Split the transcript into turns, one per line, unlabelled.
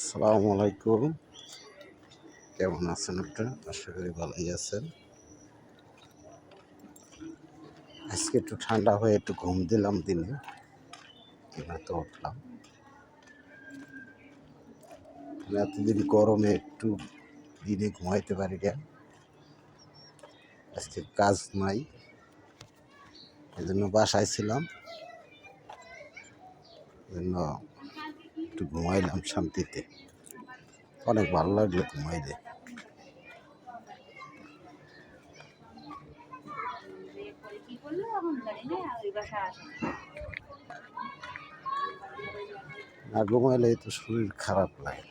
আসসালামু আলাইকুম। কেমন আছেন আপনারা? আশা করি ভালোই আছেন। আজকে একটু ঠান্ডা হয়ে একটু ঘুম দিলাম দিনে। তো উঠলাম। এতদিন গরমে একটু দিনে ঘুমাইতে পারি না। আজকে কাজ নাই। এজন্য বাসায় ছিলাম। এজন্য একটু ঘুমাইলাম শান্তিতে। অনেক ভালো লাগল ঘুমাইলে
না
ঘুমাইলে তো শরীর খারাপ লাগে।